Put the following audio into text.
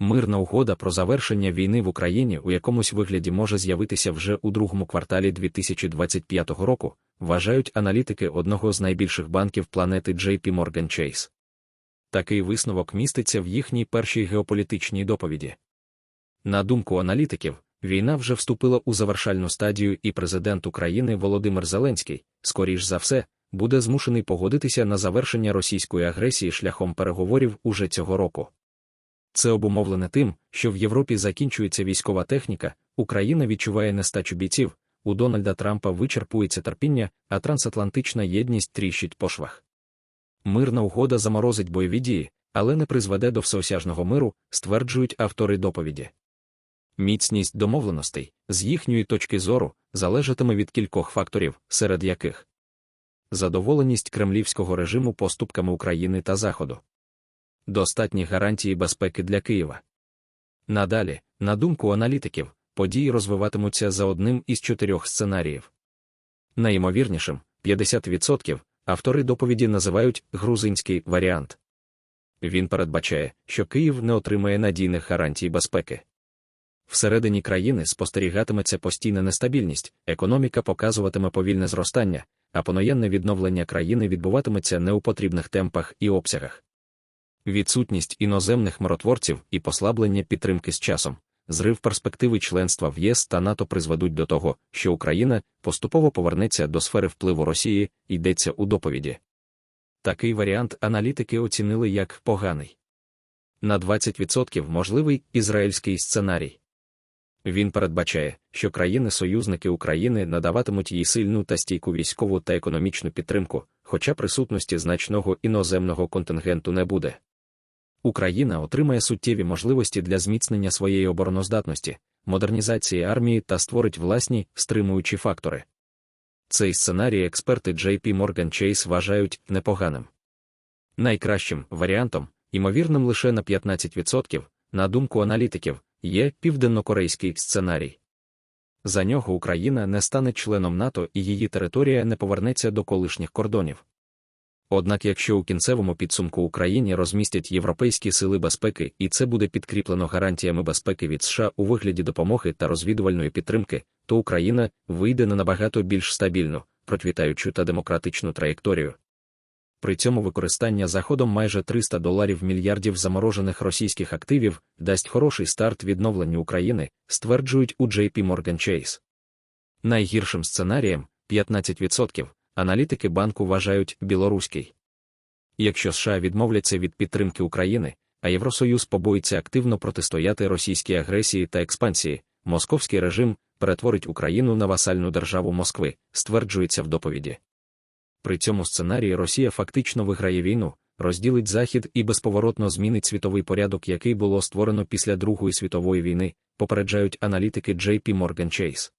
Мирна угода про завершення війни в Україні у якомусь вигляді може з'явитися вже у другому кварталі 2025 року, вважають аналітики одного з найбільших банків планети JP Morgan Chase. Такий висновок міститься в їхній першій геополітичній доповіді. На думку аналітиків, війна вже вступила у завершальну стадію, і президент України Володимир Зеленський, скоріш за все, буде змушений погодитися на завершення російської агресії шляхом переговорів уже цього року. Це обумовлене тим, що в Європі закінчується військова техніка, Україна відчуває нестачу бійців, у Дональда Трампа вичерпується терпіння, а трансатлантична єдність тріщить по швах. Мирна угода заморозить бойові дії, але не призведе до всеосяжного миру, стверджують автори доповіді. Міцність домовленостей, з їхньої точки зору, залежатиме від кількох факторів, серед яких задоволеність кремлівського режиму поступками України та Заходу, достатні гарантії безпеки для Києва. Надалі, на думку аналітиків, події розвиватимуться за одним із чотирьох сценаріїв. Найімовірнішим 50% автори доповіді називають грузинський варіант. Він передбачає, що Київ не отримає надійних гарантій безпеки. Всередині країни спостерігатиметься постійна нестабільність, економіка показуватиме повільне зростання, а поноєнне відновлення країни відбуватиметься не у потрібних темпах і обсягах. Відсутність іноземних миротворців і послаблення підтримки з часом, зрив перспективи членства в ЄС та НАТО призведуть до того, що Україна поступово повернеться до сфери впливу Росії, йдеться у доповіді. Такий варіант аналітики оцінили як поганий. На 20% можливий ізраїльський сценарій. Він передбачає, що країни-союзники України надаватимуть їй сильну та стійку військову та економічну підтримку, хоча присутності значного іноземного контингенту не буде. Україна отримає суттєві можливості для зміцнення своєї обороноздатності, модернізації армії та створить власні стримуючі фактори. Цей сценарій експерти JP Morgan Chase вважають непоганим. Найкращим варіантом, ймовірним лише на 15%, на думку аналітиків, є південнокорейський сценарій. За нього Україна не стане членом НАТО і її територія не повернеться до колишніх кордонів. Однак, якщо у кінцевому підсумку Україні розмістять європейські сили безпеки, і це буде підкріплено гарантіями безпеки від США у вигляді допомоги та розвідувальної підтримки, то Україна вийде на набагато більш стабільну, процвітаючу та демократичну траєкторію. При цьому використання заходом майже 300 доларів мільярдів заморожених російських активів дасть хороший старт відновленню України, стверджують у JP Morgan Chase. Найгіршим сценарієм 15%, аналітики банку вважають білоруський. Якщо США відмовляться від підтримки України, а Євросоюз побоїться активно протистояти російській агресії та експансії, московський режим перетворить Україну на васальну державу Москви, стверджується в доповіді. При цьому сценарії Росія фактично виграє війну, розділить Захід і безповоротно змінить світовий порядок, який було створено після Другої світової війни, попереджають аналітики JP Morgan Chase.